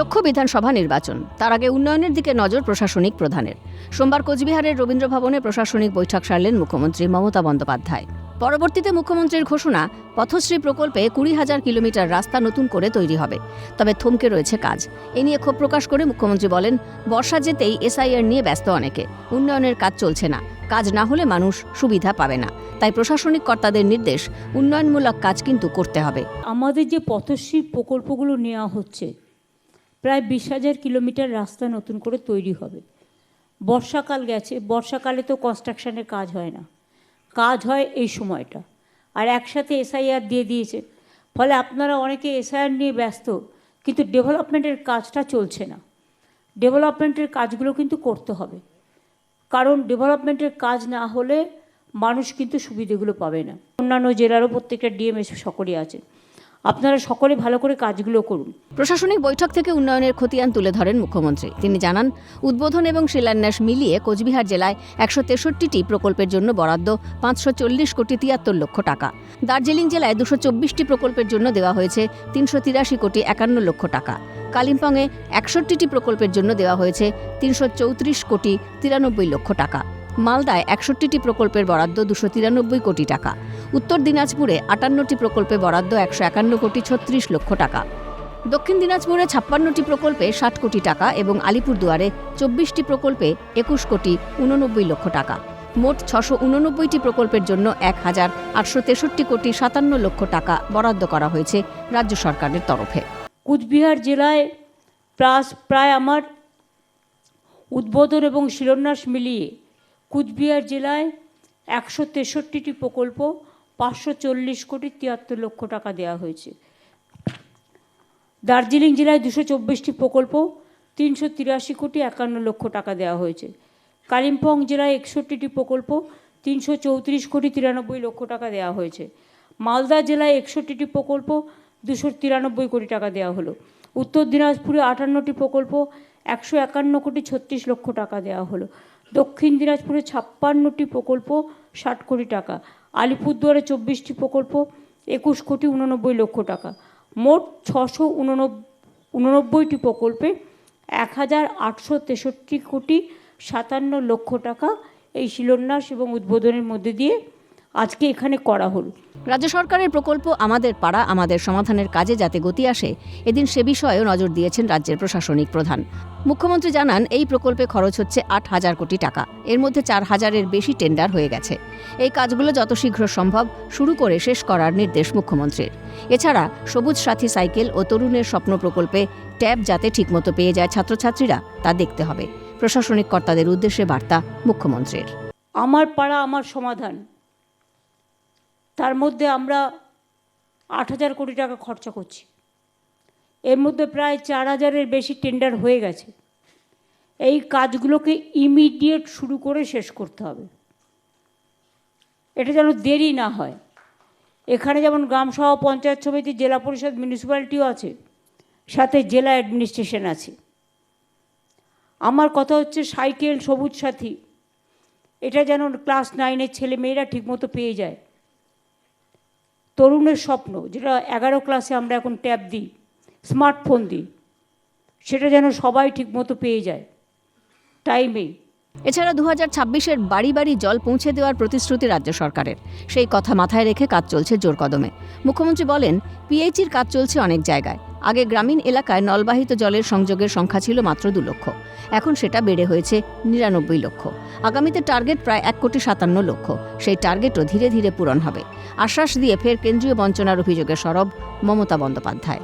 লক্ষ্য বিধানসভা নির্বাচন। তার আগে উন্নয়নের দিকে নজর প্রশাসনিক প্রধানের। সোমবার কোচবিহারের রবীন্দ্র ভবনে প্রশাসনিক বৈঠক সারলেন মুখ্যমন্ত্রী মমতা বন্দ্যোপাধ্যায়। পরবর্তীতে মুখ্যমন্ত্রীর ঘোষণা, পথশ্রী প্রকল্পে কুড়ি হাজার কিলোমিটার রাস্তা নতুন করে তৈরি হবে। তবে থমকে রয়েছে কাজ। এ নিয়ে ক্ষোভ প্রকাশ করে মুখ্যমন্ত্রী বলেন, বর্ষা যেতেই এসআইআর নিয়ে ব্যস্ত অনেকে। উন্নয়নের কাজ চলছে না। কাজ না হলে মানুষ সুবিধা পাবে না। তাই প্রশাসনিক কর্তাদের নির্দেশ, উন্নয়নমূলক কাজ কিন্তু করতে হবে। আমাদের যে পথশ্রী প্রকল্পগুলো নেওয়া হচ্ছে প্রায় বিশ হাজার কিলোমিটার রাস্তা নতুন করে তৈরি হবে। বর্ষাকাল গেছে, বর্ষাকালে তো কনস্ট্রাকশনের কাজ হয় না। কাজ হয় এই সময়টা। আর একসাথে এসআইআর দিয়ে দিয়েছে। ফলে আপনারা অনেকে এসআইআর নিয়ে ব্যস্ত, কিন্তু ডেভেলপমেন্টের কাজটা চলছে না। ডেভেলপমেন্টের কাজগুলো কিন্তু করতে হবে। কারণ ডেভেলপমেন্টের কাজ না হলে মানুষ কিন্তু সুবিধেগুলো পাবে না। অন্যান্য জেলারও প্রত্যেকটা ডিএমএস সকলে আছে। আপনারা সকলে ভালো করে কাজগুলো করুন। প্রশাসনিক বৈঠক থেকে উন্নয়নের খতিয়ান তুলে ধরেন মুখ্যমন্ত্রী। তিনি জানান, উদ্বোধন এবং শিলান্যাস মিলিয়ে কোচবিহার জেলায় একশো তেষট্টিটি প্রকল্পের জন্য বরাদ্দ পাঁচশো চল্লিশ কোটি তিয়াত্তর লক্ষ টাকা। দার্জিলিং জেলায় দুশো চব্বিশটি প্রকল্পের জন্য দেওয়া হয়েছে তিনশো তিরাশি কোটি একান্ন লক্ষ টাকা। কালিম্পংয়ে একষট্টিটি প্রকল্পের জন্য দেওয়া হয়েছে তিনশো চৌত্রিশ কোটি তিরানব্বই লক্ষ টাকা। মালদায় একষট্টিটি প্রকল্পের বরাদ্দ দুশো তিরানব্বই কোটি টাকা। উত্তর দিনাজপুরে আটান্নটি প্রকল্পে বরাদ্দ একশো একান্ন কোটি ছত্রিশ লক্ষ টাকা। দক্ষিণ দিনাজপুরে ছাপ্পান্নটি প্রকল্পে ষাট কোটি টাকা এবং আলিপুরদুয়ারে চব্বিশটি প্রকল্পে একুশ কোটি উননব্বই লক্ষ টাকা। মোট ছশো উননব্বইটি প্রকল্পের জন্য এক হাজার আটশো তেষট্টি কোটি সাতান্ন লক্ষ টাকা বরাদ্দ করা হয়েছে রাজ্য সরকারের তরফে। কুচবিহার জেলায় প্রাস প্রায় আমার উদ্বোধন এবং শিলান্যাস মিলিয়ে কুচবিহার জেলায় একশো তেষট্টিটি প্রকল্প পাঁচশো চল্লিশ কোটি তিয়াত্তর লক্ষ টাকা দেওয়া হয়েছে। দার্জিলিং জেলায় দুশো চব্বিশটি প্রকল্প, তিনশো তিরাশি কোটি একান্ন লক্ষ টাকা দেওয়া হয়েছে। কালিম্পং জেলায় একষট্টিটি প্রকল্প, তিনশো চৌত্রিশ কোটি তিরানব্বই লক্ষ টাকা দেওয়া হয়েছে। মালদা জেলায় একষট্টিটি প্রকল্প, দুশো তিরানব্বই কোটি টাকা দেওয়া হলো। উত্তর দিনাজপুরে আটান্নটি প্রকল্প, একশো একান্ন কোটি ছত্রিশ লক্ষ টাকা দেওয়া হলো। দক্ষিণ দিনাজপুরে ছাপ্পান্নটি প্রকল্প, ষাট কোটি টাকা। আলিপুরদুয়ারে চব্বিশটি প্রকল্প, একুশ কোটি উননব্বই লক্ষ টাকা। মোট ছশো উননব্বইটি প্রকল্পে এক হাজার আটশো তেষট্টি কোটি সাতান্ন লক্ষ টাকা এই শিলান্যাস এবং উদ্বোধনের মধ্যে দিয়ে আজকে এখানে করা হলো। রাজ্য সরকারের প্রকল্প আমাদের পাড়া আমাদের সমাধানের কাজে যাতে গতি আসে এদিন সে বিষয়েও নজর দিয়েছেন রাজ্যের প্রশাসনিক প্রধান। মুখ্যমন্ত্রী জানান এই প্রকল্পে খরচ হচ্ছে আট হাজার কোটি টাকা। এর মধ্যে চার হাজারের বেশি টেন্ডার হয়ে গেছে। এই কাজগুলো যত শীঘ্র সম্ভব শুরু করে শেষ করার নির্দেশ মুখ্যমন্ত্রীর। এছাড়া সবুজ সাথী সাইকেল ও তরুণের স্বপ্ন প্রকল্পে ট্যাব যাতে ঠিকমতো পেয়ে যায় ছাত্রছাত্রীরা তা দেখতে হবে। প্রশাসনিক কর্তাদের উদ্দেশ্যে বার্তা মুখ্যমন্ত্রীর। আমার পাড়া আমার সমাধান। তার মধ্যে আমরা আট হাজার কোটি টাকা খরচা করছি। এর মধ্যে প্রায় চার হাজারের বেশি টেন্ডার হয়ে গেছে। এই কাজগুলোকে ইমিডিয়েট শুরু করে শেষ করতে হবে। এটা যেন দেরি না হয়। এখানে যেমন গ্রাম সভা, পঞ্চায়েত সমিতি, জেলা পরিষদ মিউনিসিপ্যালিটিও আছে, সাথে জেলা অ্যাডমিনিস্ট্রেশন আছে। আমার কথা হচ্ছে সাইকেল, সবুজ সাথী, এটা যেন ক্লাস নাইনের ছেলে মেয়েরা ঠিকমতো পেয়ে যায়। তরুণের স্বপ্ন, যেটা এগারো ক্লাসে আমরা এখন ট্যাব দিই স্মার্টফোন দিই, সেটা যেন সবাই ঠিকমতো পেয়ে যায় টাইমেই এছাড়া দু হাজার ছাব্বিশের বাড়ি বাড়ি জল পৌঁছে দেওয়ার প্রতিশ্রুতি রাজ্য সরকারের। সেই কথা মাথায় রেখে কাজ চলছে জোর কদমে। মুখ্যমন্ত্রী বলেন পিএইচির কাজ চলছে অনেক জায়গায়। আগে গ্রামীণ এলাকায় নলবাহিত জলের সংযোগের সংখ্যা ছিল মাত্র দু লক্ষ। এখন সেটা বেড়ে হয়েছে নিরানব্বই লক্ষ। আগামীতে টার্গেট প্রায় এক কোটি সাতান্ন লক্ষ। সেই টার্গেটও ধীরে ধীরে পূরণ হবে। আশ্বাস দিয়ে ফের কেন্দ্রীয় বঞ্চনার অভিযোগে সরব মমতা বন্দ্যোপাধ্যায়।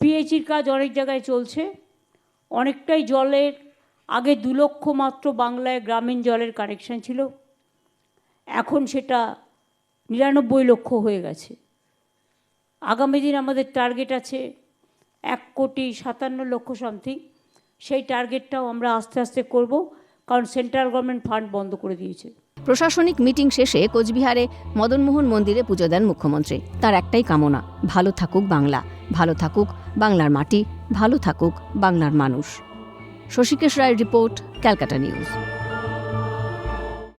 পিএইচির কাজ অনেক জায়গায় চলছে। অনেকটাই জলের আগে দু লক্ষ মাত্র বাংলায় গ্রামীণ জলের কানেকশন ছিল। এখন সেটা নিরানব্বই লক্ষ হয়ে গেছে। আগামী দিন আমাদের টার্গেট আছে এক কোটি সাতান্ন লক্ষ সামথিং সেই টার্গেটটাও আমরা আস্তে আস্তে করব, কারণ সেন্ট্রাল গভর্নমেন্ট ফান্ড বন্ধ করে দিয়েছে। প্রশাসনিক মিটিং শেষে কোচবিহারে মদনমোহন মন্দিরে পুজো দেন মুখ্যমন্ত্রী। তার একটাই কামনা, ভালো থাকুক বাংলা। ভালো থাকুক বাংলার মাটি, ভালো থাকুক বাংলার মানুষ। শশীকেশ রায়ের রিপোর্ট, ক্যালকাটা নিউজ।